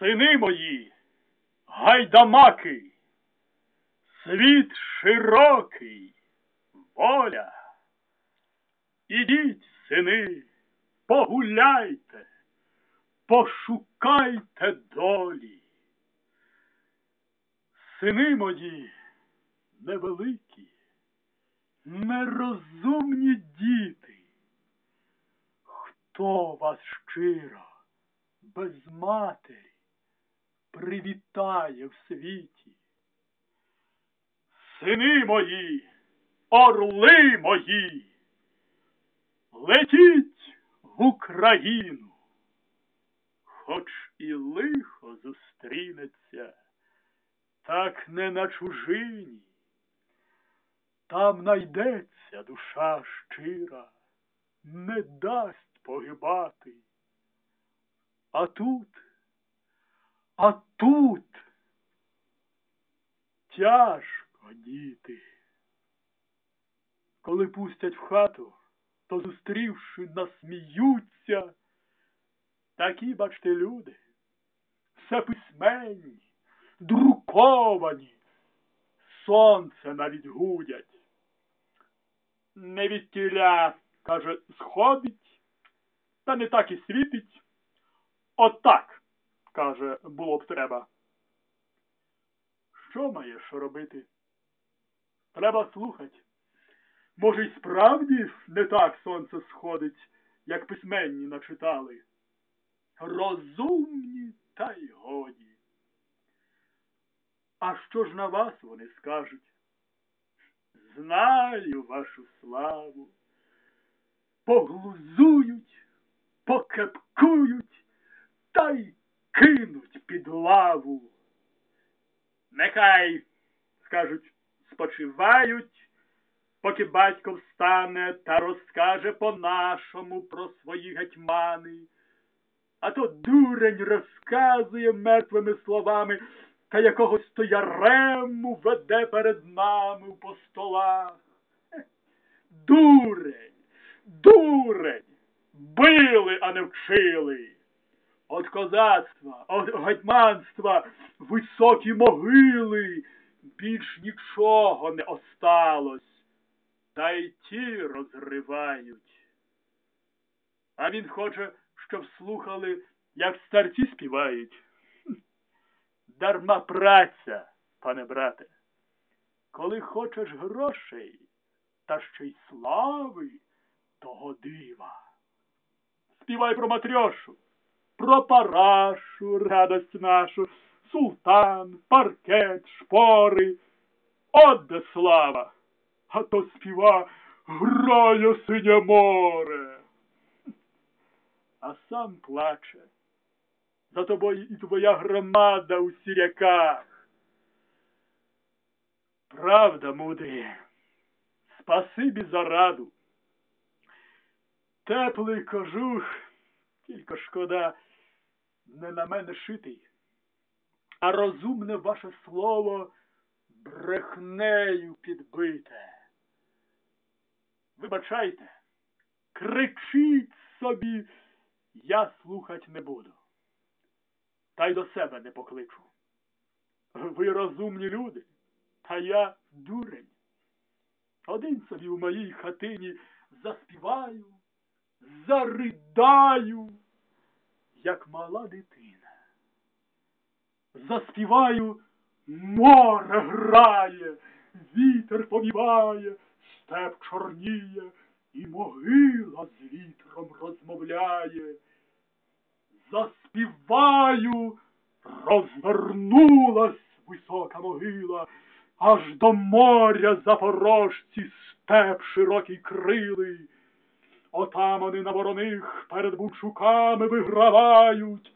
Сини мої, гайдамаки, світ широкий, воля. Ідіть, сини, погуляйте, пошукайте долі. Сини мої невеликі, нерозумні діти. Хто вас щиро, без матері, привітає в світі? Сини мої, орли мої, летіть в Україну, хоч і лихо зустрінеться, так не на чужині. Там найдеться душа щира, не дасть погибати. А тут, а тут тяжко діти. Коли пустять в хату, то зустрівши, насміються. Такі, бачте, люди, все письменні, друковані, сонце навіть гудять. Не від тіля, каже, сходить, та не так і світить. Отак, каже, було б треба. Що маєш робити? Треба слухати. Може, й справді не так сонце сходить, як письменні начитали. Розумні та й годі. А що ж на вас вони скажуть? Знаю вашу славу. Поглузують, покепкують та й кинуть під лаву. Нехай, скажуть, спочивають, поки батько встане та розкаже по-нашому про свої гетьмани. А то дурень розказує мертвими словами та якогось то ярему веде перед нами по столах. Дурень, дурень, били, а не вчили. От козацтва, от гетьманства високі могили, більш нічого не осталось, та й ті розривають. А він хоче, щоб слухали, як старці співають. Дарма праця, пане брате. Коли хочеш грошей та ще й слави, того дива. Співай про матрьошу про парашу, радость нашу, султан, паркет, шпори. От слава, а то співа грає синє море. А сам плаче. За тобою і твоя громада у сіряках. Правда, мудрі, спасибі за раду. Теплий кожух, тільки шкода не на мене шитий, а розумне ваше слово брехнею підбите. Вибачайте, кричіть собі, я слухать не буду. Та й до себе не покличу. Ви розумні люди, а я дурень. Один собі у моїй хатині заспіваю, заридаю як мала дитина. Заспіваю, море грає, вітер повіває, степ чорніє, і могила з вітром розмовляє. Заспіваю, розвернулась висока могила, аж до моря запорожці степ широкий крили. Отамани на вороних перед бучуками вигравають,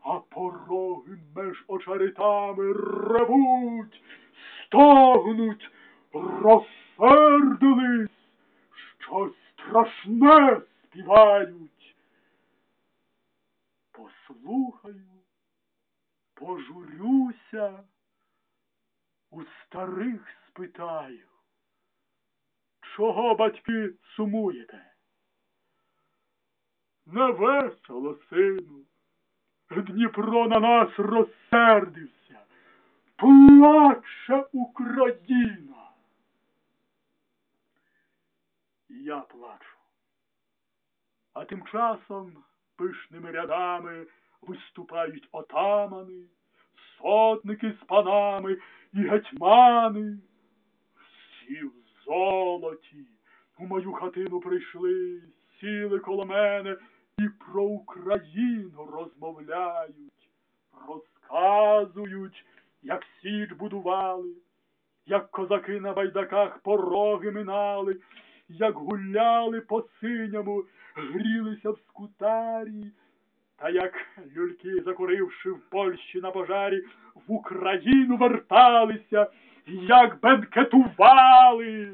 а пороги меж очеретами ревуть, стогнуть, розсердились, щось страшне співають. Послухаю, пожурюся, у старих спитаю, чого батьки сумуєте? Не весело, сину. Дніпро на нас розсердився, плаче Україна. Я плачу. А тим часом пишними рядами виступають отамани, сотники з панами і гетьмани. Всі в золоті у мою хатину прийшли, сіли коло мене і про Україну розмовляють, розказують, як січ будували, як козаки на байдаках пороги минали, як гуляли по синьому, грілися в скутарі, та як люльки, закуривши в Польщі на пожарі, в Україну верталися, як бенкетували.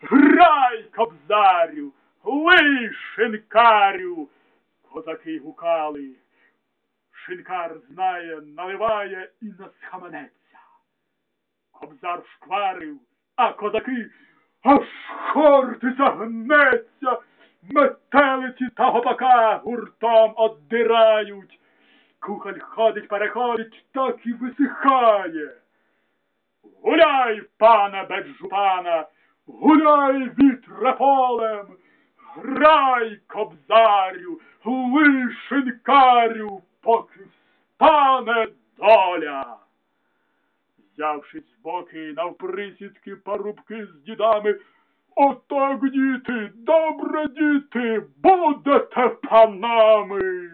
Грай, кобзарю, лий шинкарю, козаки гукали. Шинкар знає, наливає і не схаменеться. Кобзар шкварив, а козаки аж хорти загнеться, метелиці та гопака гуртом оддирають. Кухоль ходить, переходить, так і висихає. Гуляй, пана без жупана, гуляй вітре полем, грай, кобзарю, лишенкарю, поки встане доля. Взявшись в боки навприсідки парубки з дідами, отак, діти, добре діти, будете панами.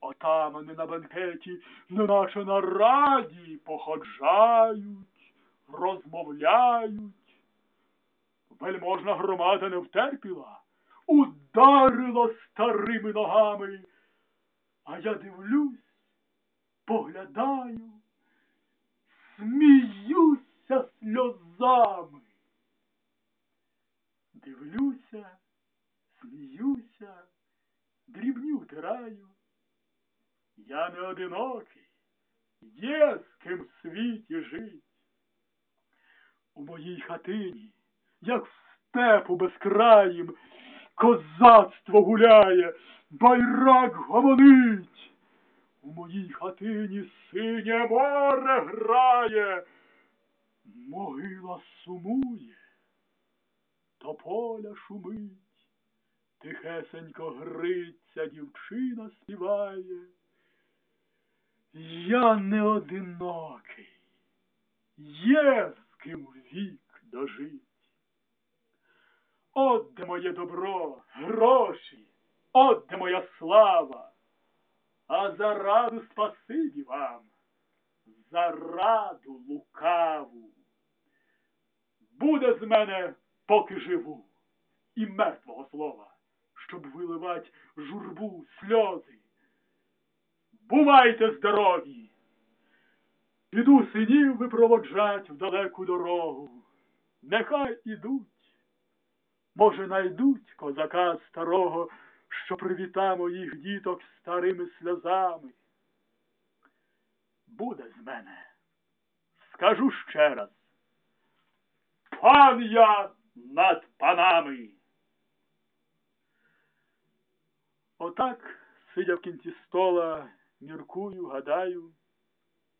Отамани на бенкеті, неначе на раді, походжають, розмовляють. Вельможна громада не втерпіла, ударила старими ногами. А я дивлюсь, поглядаю, сміюся сльозами. Дивлюся, сміюся, дрібні втираю. Я не одинокий, є з ким в світі жить. У моїй хатині, як в степу безкраїм, козацтво гуляє, байрак гомонить. У моїй хатині синє море грає, могила сумує, тополя шумить, тихесенько гриться, дівчина співає. Я не одинокий, є з ким вік дожить. От де моє добро, гроші, от де моя слава, а за раду спасибі вам, за раду лукаву. Буде з мене, поки живу, і мертвого слова, щоб виливать журбу, сльози. Бувайте здорові! Піду синів випроводжать в далеку дорогу. Нехай ідуть. Може, найдуть козака старого, що привіта моїх діток старими сльозами. Буде з мене. Скажу ще раз. Пан я над панами. Отак, сидя в кінці стола, міркую, гадаю,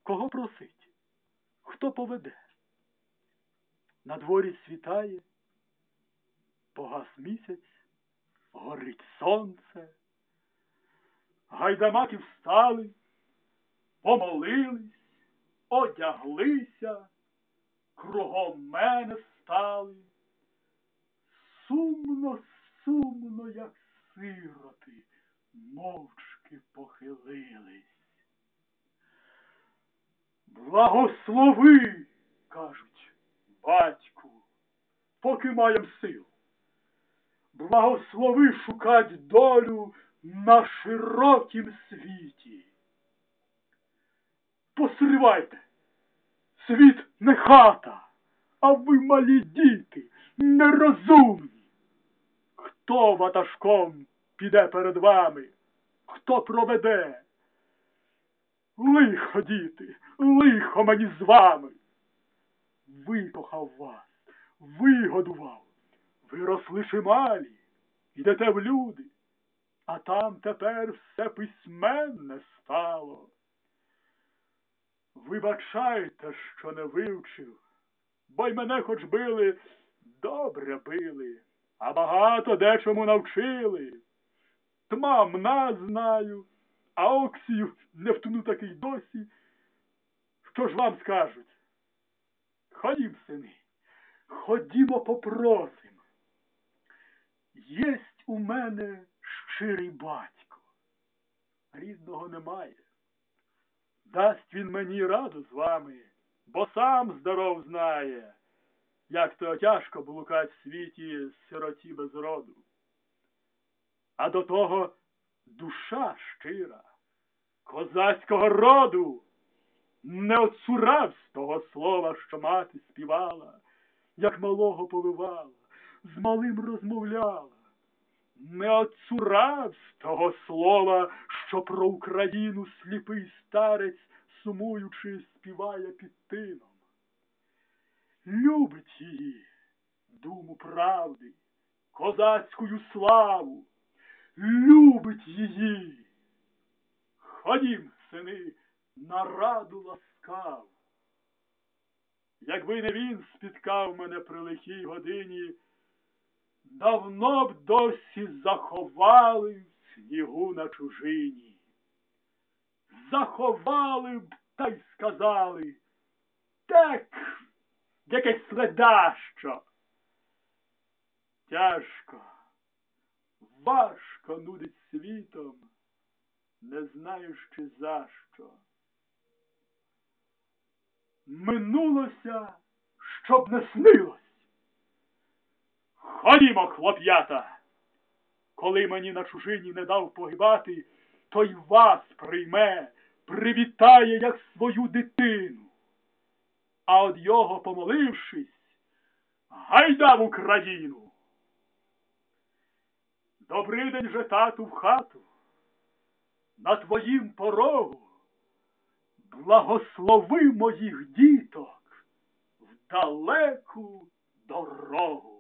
кого просить, хто поведе. На дворі світає, погас місяць, горить сонце. Гайдамаки встали, помолились, одяглися, кругом мене стали. Сумно, сумно, як сироти, мовчки похилились. Благослови, кажуть, батьку, поки маєм сил. Благослови шукать долю на широкім світі. Посривайте, світ не хата, а ви малі діти, нерозумні. Хто ватажком піде перед вами? Хто проведе? Лихо, діти, лихо мені з вами. Випохав вас, вигодував. Ви росли чималі, йдете в люди. а там тепер все письменне стало. Вибачайте, що не вивчив, бо й мене хоч били, добре били, а багато дечому навчили. Тмамна знаю, а Оксію не втну такий досі. Що ж вам скажуть? Ходім, сини, ходімо попросим. Єсть у мене щирий батько. Рідного немає. Дасть він мені раду з вами, бо сам здоров знає, як то тяжко блукать в світі сироті без роду. А до того душа щира, козацького роду не оцуравсь того слова, що мати співала, як малого поливала, з малим розмовляла. Не оцуравсь того слова, що про Україну сліпий старець, сумуючи, співає під тином. Любить її, думу правди, козацькую славу, любить її. Ходім, сини, на раду ласкав. Якби не він спіткав мене при лихій годині, давно б досі заховали в снігу на чужині. Заховали б та й сказали, так, якесь следащо. Тяжко, важко нудить світом, не знаючи за що. Минулося, щоб не снилось. Ходімо, хлоп'ята. Коли мені на чужині не дав погибати, то й вас прийме, привітає, як свою дитину. А од його, помолившись, гайда в Україну. Добрий день же, тату, в хату, на твоїм порогу, благослови моїх діток в далеку дорогу.